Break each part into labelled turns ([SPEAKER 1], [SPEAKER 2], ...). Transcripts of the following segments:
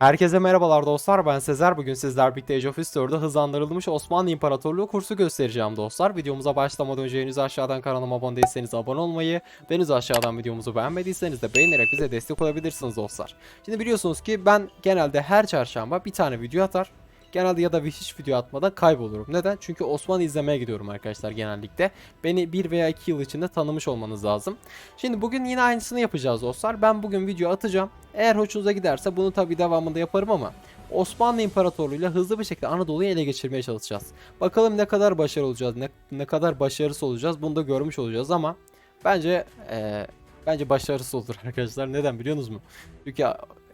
[SPEAKER 1] Herkese merhabalar dostlar ben Sezer bugün sizler birlikte Age of History'da hızlandırılmış Osmanlı İmparatorluğu kursu göstereceğim dostlar. Videomuza başlamadan önce henüz aşağıdan kanalıma abone değilseniz abone olmayı ve henüz aşağıdan videomuzu beğenmediyseniz de beğenerek bize destek olabilirsiniz dostlar. Şimdi biliyorsunuz ki ben genelde her çarşamba bir tane video atar. Genelde ya da hiç video atmadan kaybolurum. Neden? Çünkü Osmanlı izlemeye gidiyorum arkadaşlar genellikle. Beni 1 veya 2 yıl içinde tanımış olmanız lazım. Şimdi bugün yine aynısını yapacağız dostlar. Ben bugün video atacağım. Eğer hoşunuza giderse bunu tabi devamında yaparım ama Osmanlı İmparatorluğu'yla hızlı bir şekilde Anadolu'yu ele geçirmeye çalışacağız. Bakalım ne kadar başarılı olacağız, ne, ne kadar başarısız olacağız bunu da görmüş olacağız ama bence eee, bence başarısız olur arkadaşlar. Neden biliyor musunuz? Çünkü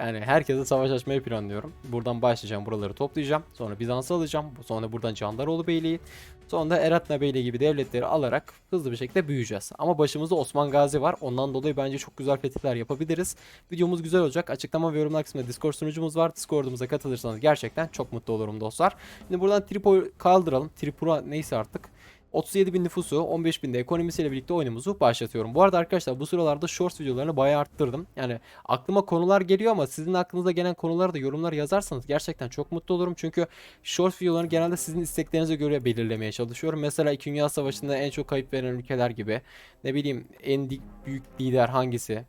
[SPEAKER 1] yani herkese savaş açmayı planlıyorum. Buradan başlayacağım, buraları toplayacağım. Sonra Bizans'ı alacağım. Sonra buradan Candaroğlu Beyliği. Sonra Eratna Beyliği gibi devletleri alarak hızlı bir şekilde büyüyeceğiz. Ama başımızda Osman Gazi var. Ondan dolayı bence çok güzel fetihler yapabiliriz. Videomuz güzel olacak. Açıklama ve yorumlar kısmında Discord sunucumuz var. Discord'umuza katılırsanız gerçekten çok mutlu olurum dostlar. Şimdi buradan Tripoli kaldıralım. Tripura neyse artık. 37 bin nüfusu, 15 bin de ekonomisiyle birlikte oyunumuzu başlatıyorum. Bu arada arkadaşlar bu sıralarda short videolarını bayağı arttırdım. Yani aklıma konular geliyor ama sizin aklınıza gelen konuları da yorumlar yazarsanız gerçekten çok mutlu olurum. Çünkü short videolarını genelde sizin isteklerinize göre belirlemeye çalışıyorum. Mesela 2 Dünya Savaşı'nda en çok kayıp veren ülkeler gibi. Ne bileyim en büyük lider hangisi?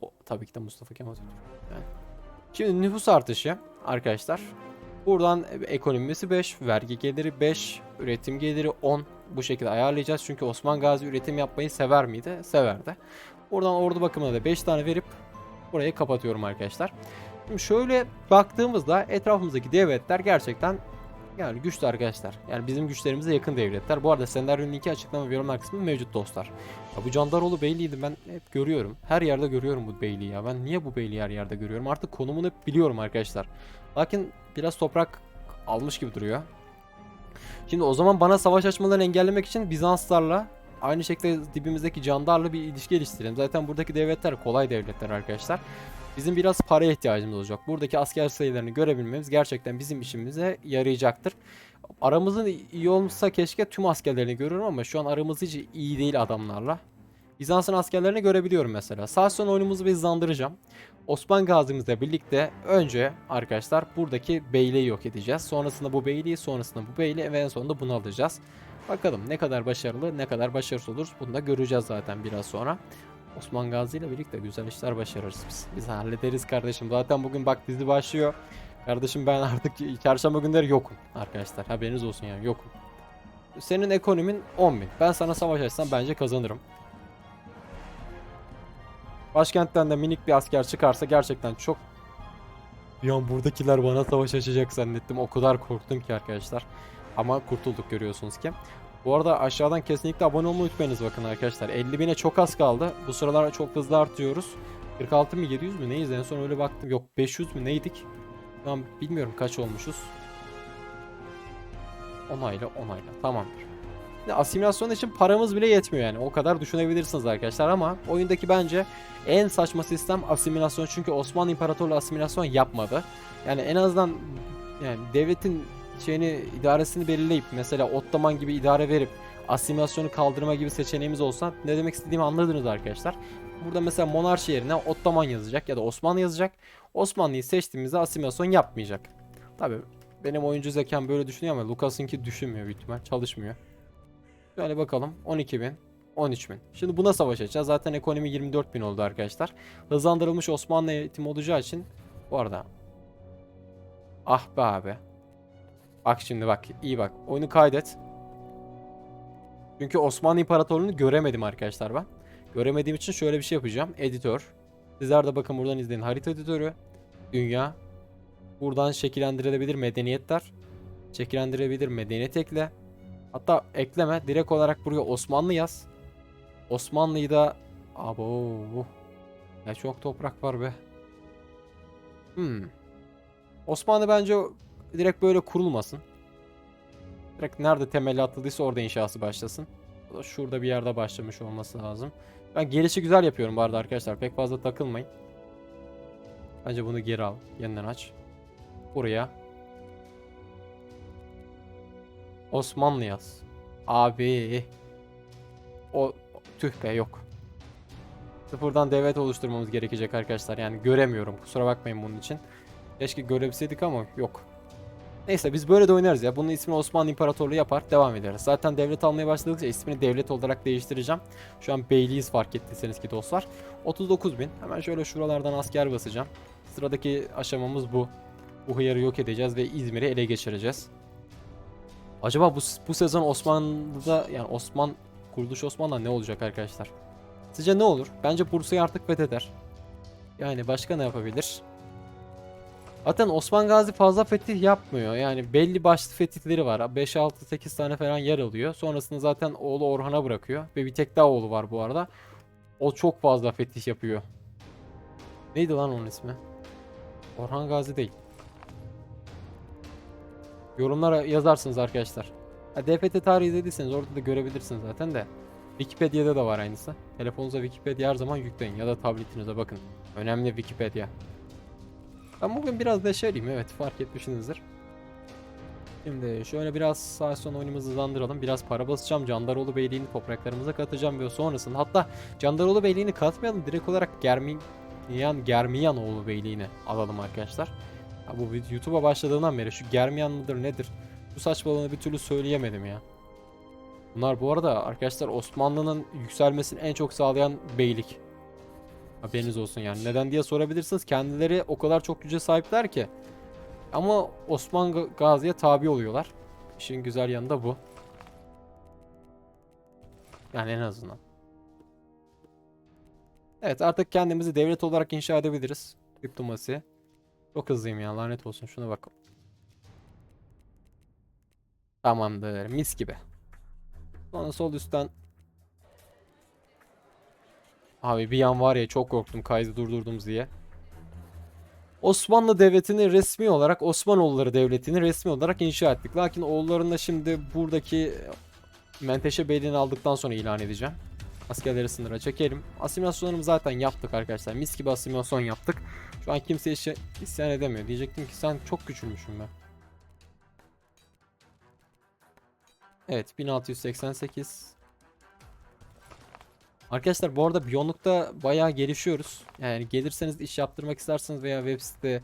[SPEAKER 1] O, tabii ki de Mustafa Kemal Atatürk. Yani. Şimdi nüfus artışı arkadaşlar. Buradan ekonomisi 5, vergi geliri 5, üretim geliri 10. Bu şekilde ayarlayacağız. Çünkü Osman Gazi üretim yapmayı sever miydi? Severdi. Buradan ordu bakımına da 5 tane verip burayı kapatıyorum arkadaşlar. Şimdi şöyle baktığımızda etrafımızdaki devletler gerçekten yani güçlü arkadaşlar. Yani bizim güçlerimize yakın devletler. Bu arada senaryonun linki açıklama ve yorumlar kısmında mevcut dostlar. Ya bu Candaroğlu Beyliği'ydi ben hep görüyorum. Her yerde görüyorum bu beyliği ya. Ben niye bu beyliği her yerde görüyorum? Artık konumunu hep biliyorum arkadaşlar. Lakin biraz toprak almış gibi duruyor. Şimdi o zaman bana savaş açmalarını engellemek için Bizanslarla aynı şekilde dibimizdeki Candar'la bir ilişki geliştirelim. Zaten buradaki devletler kolay devletler arkadaşlar. Bizim biraz paraya ihtiyacımız olacak. Buradaki asker sayılarını görebilmemiz gerçekten bizim işimize yarayacaktır. Aramızın iyi olmuşsa keşke tüm askerlerini görürüm ama şu an aramız hiç iyi değil adamlarla. Bizans'ın askerlerini görebiliyorum mesela. Sağ son oyunumuzu bir hızlandıracağım. Osman Gazi'mizle birlikte önce arkadaşlar buradaki beyliği yok edeceğiz. Sonrasında bu beyliği, sonrasında bu beyliği ve en sonunda bunu alacağız. Bakalım ne kadar başarılı, ne kadar başarısız oluruz bunu da göreceğiz zaten biraz sonra. Osman Gazi ile birlikte güzel işler başarırız biz. Biz hallederiz kardeşim. Zaten bugün bak dizi başlıyor. Kardeşim ben artık çarşamba günleri yokum arkadaşlar. Haberiniz olsun yani yokum. Senin ekonomin 10.000. Ben sana savaş açsam bence kazanırım. Başkentten de minik bir asker çıkarsa gerçekten çok bir an buradakiler bana savaş açacak zannettim. O kadar korktum ki arkadaşlar. Ama kurtulduk görüyorsunuz ki. Bu arada aşağıdan kesinlikle abone olmayı unutmayınız bakın arkadaşlar. 50 bine çok az kaldı. Bu sıralar çok hızlı artıyoruz. 46 mı 700 mü neyiz en son öyle baktım. Yok 500 mü neydik? An bilmiyorum kaç olmuşuz. Onayla onayla tamamdır. Asimilasyon için paramız bile yetmiyor yani. O kadar düşünebilirsiniz arkadaşlar ama oyundaki bence en saçma sistem asimilasyon. Çünkü Osmanlı İmparatorluğu asimilasyon yapmadı. Yani en azından yani devletin şeyini idaresini belirleyip mesela Ottoman gibi idare verip asimilasyonu kaldırma gibi seçeneğimiz olsa ne demek istediğimi anladınız arkadaşlar. Burada mesela monarşi yerine Ottoman yazacak ya da Osmanlı yazacak. Osmanlı'yı seçtiğimizde asimilasyon yapmayacak. Tabi benim oyuncu zekam böyle düşünüyor ama Lucas'ınki düşünmüyor büyük ihtimal çalışmıyor. Şöyle bakalım 12.000 13.000. Şimdi buna savaş açacağız. Zaten ekonomi 24.000 oldu arkadaşlar. Hızlandırılmış Osmanlı eğitimi olacağı için bu arada Ah be abi. Bak şimdi bak iyi bak. Oyunu kaydet. Çünkü Osmanlı İmparatorluğu'nu göremedim arkadaşlar ben. Göremediğim için şöyle bir şey yapacağım. Editör. Sizler de bakın buradan izleyin. Harita editörü. Dünya. Buradan şekillendirilebilir medeniyetler. Şekillendirebilir medeniyet ekle. Hatta ekleme. Direkt olarak buraya Osmanlı yaz. Osmanlı'yı da... Abo. Ya çok toprak var be. Hmm. Osmanlı bence direkt böyle kurulmasın. Direkt nerede temeli atıldıysa orada inşası başlasın. Şurada bir yerde başlamış olması lazım. Ben gelişi güzel yapıyorum bu arada arkadaşlar. Pek fazla takılmayın. Bence bunu geri al. Yeniden aç. Buraya. Osmanlı yaz. Abi. O tüh be yok. Sıfırdan devlet oluşturmamız gerekecek arkadaşlar. Yani göremiyorum. Kusura bakmayın bunun için. Keşke görebilseydik ama yok. Neyse biz böyle de oynarız ya. Bunun ismini Osmanlı İmparatorluğu yapar. Devam ederiz. Zaten devlet almaya başladıkça ismini devlet olarak değiştireceğim. Şu an beyliğiz fark ettiyseniz ki dostlar. 39 bin. Hemen şöyle şuralardan asker basacağım. Sıradaki aşamamız bu. Bu hıyarı yok edeceğiz ve İzmir'i ele geçireceğiz. Acaba bu, bu sezon Osmanlı'da yani Osman kuruluş Osmanlı'da ne olacak arkadaşlar? Sizce ne olur? Bence Bursa'yı artık fetheder. Yani başka ne yapabilir? Zaten Osman Gazi fazla fetih yapmıyor. Yani belli başlı fetihleri var. 5-6-8 tane falan yer alıyor. Sonrasında zaten oğlu Orhan'a bırakıyor. Ve bir tek daha oğlu var bu arada. O çok fazla fetih yapıyor. Neydi lan onun ismi? Orhan Gazi değil. Yorumlara yazarsınız arkadaşlar. Ha, DFT tarihi izlediyseniz orada da görebilirsiniz zaten de. Wikipedia'da da var aynısı. Telefonunuza Wikipedia her zaman yükleyin ya da tabletinize bakın. Önemli Wikipedia. Ben bugün biraz neşeliyim evet fark etmişsinizdir. Şimdi şöyle biraz sağ son oyunumuzu hızlandıralım. Biraz para basacağım. Candaroğlu Beyliği'ni topraklarımıza katacağım ve sonrasında hatta Candaroğlu Beyliği'ni katmayalım. Direkt olarak Germiyan Germiyanoğlu Beyliği'ni alalım arkadaşlar. Ha, bu YouTube'a başladığından beri şu Germiyan mıdır nedir? Bu saçmalığını bir türlü söyleyemedim ya. Bunlar bu arada arkadaşlar Osmanlı'nın yükselmesini en çok sağlayan beylik. Haberiniz olsun yani. Neden diye sorabilirsiniz. Kendileri o kadar çok güce sahipler ki. Ama Osman Ga- Gazi'ye tabi oluyorlar. İşin güzel yanı da bu. Yani en azından. Evet artık kendimizi devlet olarak inşa edebiliriz. Diplomasi. Çok hızlıyım ya lanet olsun şuna bak. Tamamdır mis gibi. Sonra sol üstten Abi bir an var ya çok korktum kaydı durdurdum diye. Osmanlı Devleti'ni resmi olarak Osmanoğulları Devleti'ni resmi olarak inşa ettik. Lakin oğullarını şimdi buradaki Menteşe Beyliğini aldıktan sonra ilan edeceğim. Askerleri sınıra çekelim. Asimilasyonlarımı zaten yaptık arkadaşlar. Mis gibi asimilasyon yaptık. Şu an kimse işe isyan edemiyor. Diyecektim ki sen çok küçülmüşsün ben. Evet 1688. Arkadaşlar bu arada Biyonluk'ta bayağı gelişiyoruz. Yani gelirseniz iş yaptırmak isterseniz veya web site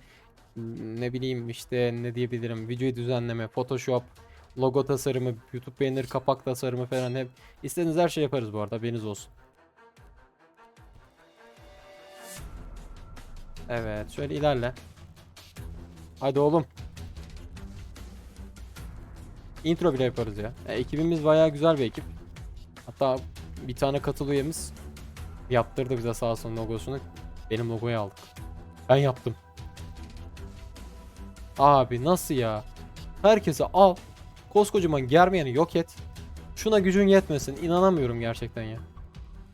[SPEAKER 1] ne bileyim işte ne diyebilirim video düzenleme, Photoshop, logo tasarımı, YouTube banner, kapak tasarımı falan hep istediğiniz her şey yaparız bu arada haberiniz olsun. Evet şöyle ilerle. Hadi oğlum. Intro bile yaparız ya. E, ekibimiz bayağı güzel bir ekip. Hatta bir tane katıl yaptırdı bize sağ olsun logosunu. Benim logoyu aldık. Ben yaptım. Abi nasıl ya? Herkese al. Koskocaman germeyeni yok et. Şuna gücün yetmesin. İnanamıyorum gerçekten ya.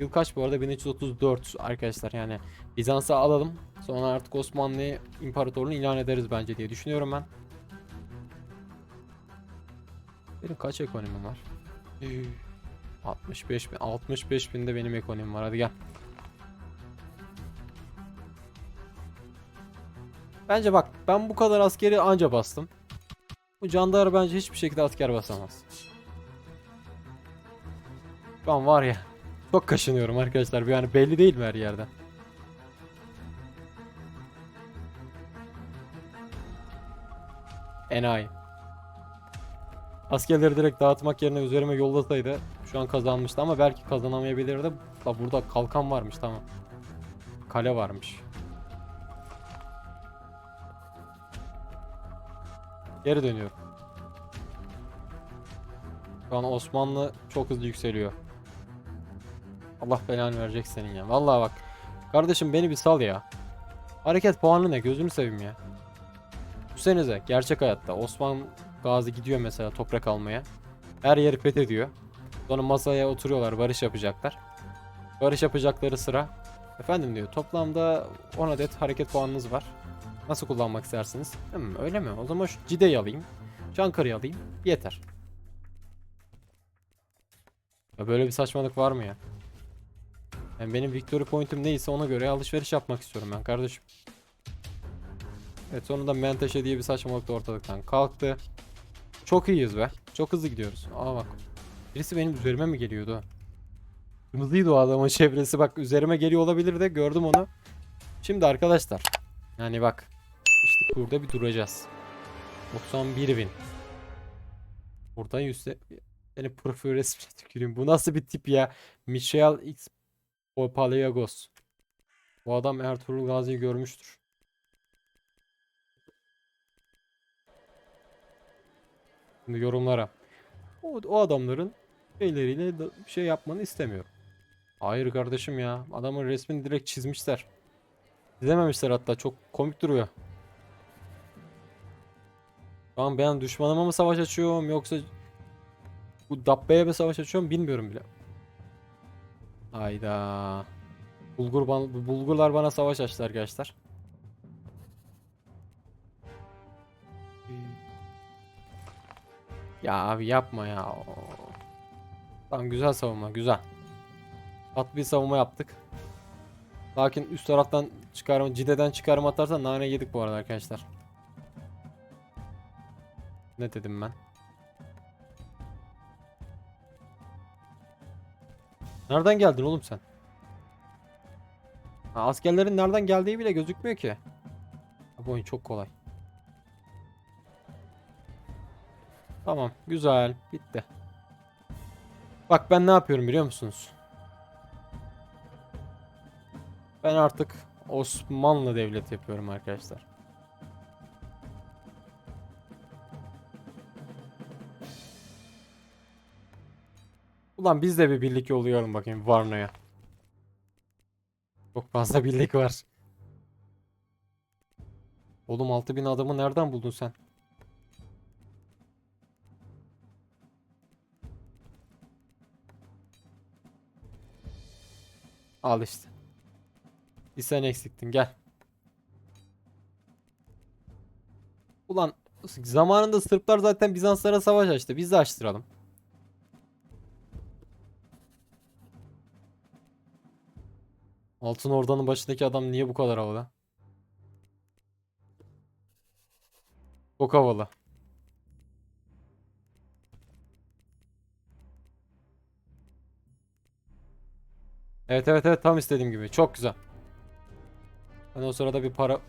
[SPEAKER 1] Yıl kaç bu arada? 1334 arkadaşlar yani. Bizans'ı alalım. Sonra artık Osmanlı İmparatorluğunu ilan ederiz bence diye düşünüyorum ben. Benim kaç ekonomim var? Üh. 65 bin. 65 binde benim ekonomim var. Hadi gel. Bence bak ben bu kadar askeri anca bastım. Candar bence hiçbir şekilde asker basamaz. An var ya. Çok kaşınıyorum arkadaşlar. Yani belli değil mi her yerde? Enayi. Askerleri direkt dağıtmak yerine üzerime yollasaydı şu an kazanmıştı ama belki kazanamayabilirdi. Burada kalkan varmış tamam. Kale varmış. Geri dönüyorum. Şu an Osmanlı çok hızlı yükseliyor. Allah belanı verecek senin ya. Vallahi bak. Kardeşim beni bir sal ya. Hareket puanı ne? Gözünü seveyim ya. Düşünsenize gerçek hayatta Osman Gazi gidiyor mesela toprak almaya. Her yeri fethediyor. Sonra masaya oturuyorlar barış yapacaklar. Barış yapacakları sıra. Efendim diyor toplamda 10 adet hareket puanınız var. Nasıl kullanmak istersiniz? Hmm, öyle mi? O zaman şu Cide'yi alayım. Çankırı'yı alayım. Yeter. Ya böyle bir saçmalık var mı ya? Yani benim victory point'im neyse ona göre alışveriş yapmak istiyorum ben kardeşim. Evet sonunda menteşe diye bir saçmalık da ortalıktan kalktı. Çok iyiyiz be. Çok hızlı gidiyoruz. Aa bak. Birisi benim üzerime mi geliyordu? Kırmızıydı o adamın çevresi. Bak üzerime geliyor olabilir de gördüm onu. Şimdi arkadaşlar. Yani bak. İşte burada bir duracağız. 91 bin. Buradan yüzde... Yani profil resmine tüküreyim. Bu nasıl bir tip ya? Michael X Paliagos. Bu adam Ertuğrul Gazi'yi görmüştür. Şimdi yorumlara. O, o adamların şeyleriyle bir şey yapmanı istemiyorum. Hayır kardeşim ya. Adamın resmini direkt çizmişler. Çizememişler hatta. Çok komik duruyor. An ben düşmanıma mı savaş açıyorum yoksa bu Dabbe'ye mi savaş açıyorum bilmiyorum bile. Hayda. Bulgur ban- Bulgurlar bana savaş açtı arkadaşlar. Ya abi yapma ya. Tamam güzel savunma güzel. Tatlı bir savunma yaptık. Lakin üst taraftan çıkarma, Cide'den çıkarma atarsan nane yedik bu arada arkadaşlar. Ne dedim ben? Nereden geldin oğlum sen? Ha, askerlerin nereden geldiği bile gözükmüyor ki. Bu oyun çok kolay. Tamam, güzel, bitti. Bak ben ne yapıyorum biliyor musunuz? Ben artık Osmanlı devleti yapıyorum arkadaşlar. Ulan biz de bir birlik yollayalım bakayım Varna'ya. Çok fazla birlik var. Oğlum 6000 adamı nereden buldun sen? Al işte. Bir sen eksiktin gel. Ulan zamanında Sırplar zaten Bizanslara savaş açtı. Biz de açtıralım. Altın Orda'nın başındaki adam niye bu kadar havalı? Çok havalı. Evet evet evet tam istediğim gibi. Çok güzel. Ben o sırada bir para...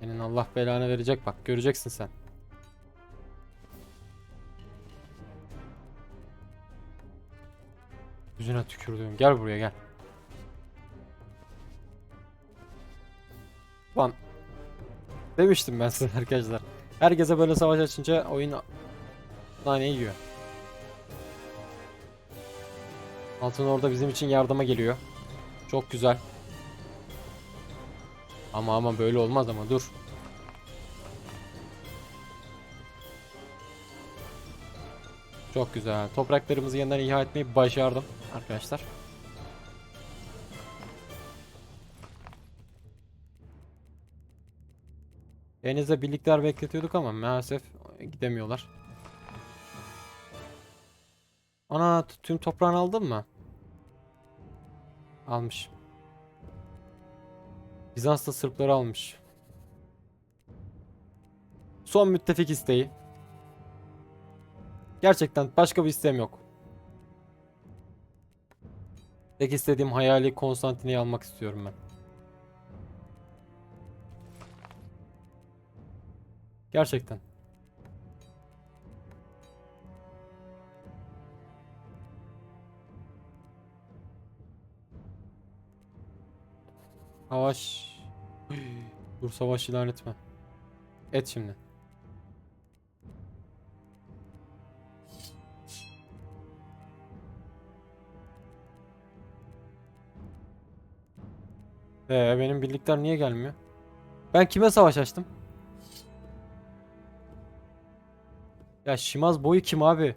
[SPEAKER 1] Senin Allah belanı verecek bak. Göreceksin sen. Yüzüne tükürdüğüm. Gel buraya gel. Demiştim ben size arkadaşlar. Herkese böyle savaş açınca oyun nane yiyor. Altın orada bizim için yardıma geliyor. Çok güzel. Ama ama böyle olmaz ama dur. Çok güzel. Topraklarımızı yeniden ihya etmeyi başardım arkadaşlar. Denizde birlikler bekletiyorduk ama maalesef gidemiyorlar. Ana tüm toprağını aldın mı? Almış. Bizans da Sırpları almış. Son müttefik isteği. Gerçekten başka bir isteğim yok. Tek istediğim hayali Konstantin'i almak istiyorum ben. Gerçekten. Savaş. Dur savaş ilan etme. Et şimdi. Ee, benim birlikler niye gelmiyor? Ben kime savaş açtım? Ya Şimaz boyu kim abi?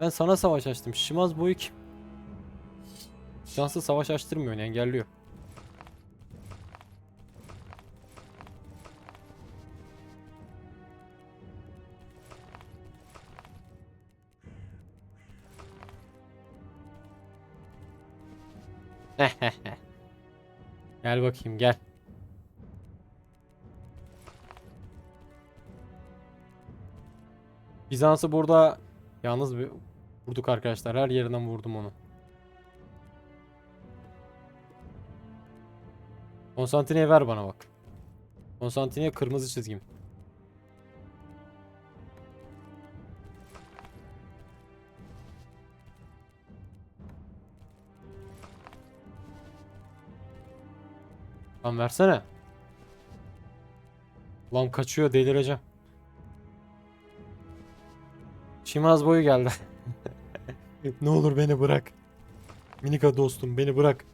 [SPEAKER 1] Ben sana savaş açtım. Şimaz boyu kim? Şanslı savaş açtırmıyor engelliyor. Gel bakayım gel. Bizans'ı burada yalnız bir vurduk arkadaşlar. Her yerinden vurdum onu. Konstantine'yi ver bana bak. Konstantiniye kırmızı çizgim. Lan versene. Lan kaçıyor delireceğim. Şimaz boyu geldi. ne olur beni bırak. Minika dostum beni bırak.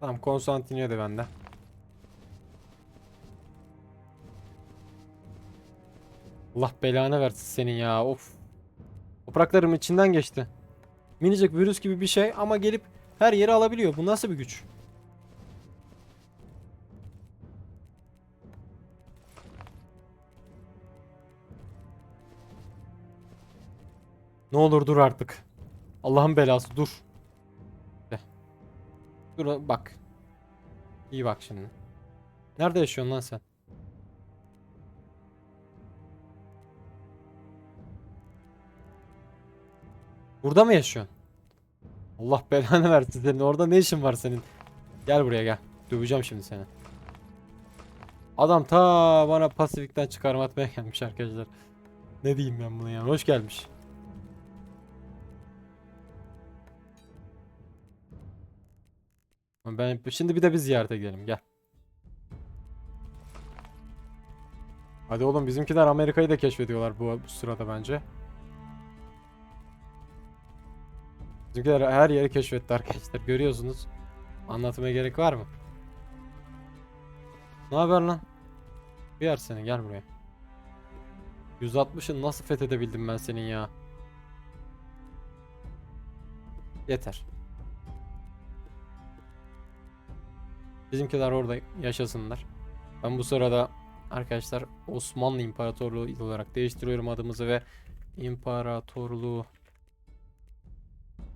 [SPEAKER 1] Tamam Konstantiniye de bende. Allah belanı versin senin ya of. Topraklarım içinden geçti. Minicik virüs gibi bir şey ama gelip her yeri alabiliyor. Bu nasıl bir güç? Ne olur dur artık. Allah'ın belası dur. Dur bak. İyi bak şimdi. Nerede yaşıyorsun lan sen? Burada mı yaşıyorsun? Allah belanı versin senin. Orada ne işin var senin? Gel buraya gel. Döveceğim şimdi seni. Adam ta bana pasifikten çıkarma atmaya gelmiş arkadaşlar. Ne diyeyim ben buna ya? Hoş gelmiş. Ben şimdi bir de biz ziyarete gidelim gel. Hadi oğlum bizimkiler Amerika'yı da keşfediyorlar bu, bu sırada bence. Bizimkiler her yeri keşfetti arkadaşlar görüyorsunuz. Anlatmaya gerek var mı? Ne haber lan? Bir seni gel buraya. 160'ı nasıl fethedebildim ben senin ya? Yeter. Bizimkiler orada yaşasınlar. Ben bu sırada arkadaşlar Osmanlı İmparatorluğu olarak değiştiriyorum adımızı ve İmparatorluğu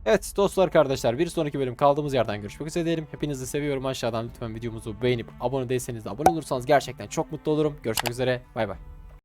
[SPEAKER 1] Evet dostlar kardeşler bir sonraki bölüm kaldığımız yerden görüşmek üzere diyelim. Hepinizi seviyorum aşağıdan lütfen videomuzu beğenip abone değilseniz de abone olursanız gerçekten çok mutlu olurum. Görüşmek üzere bay bay.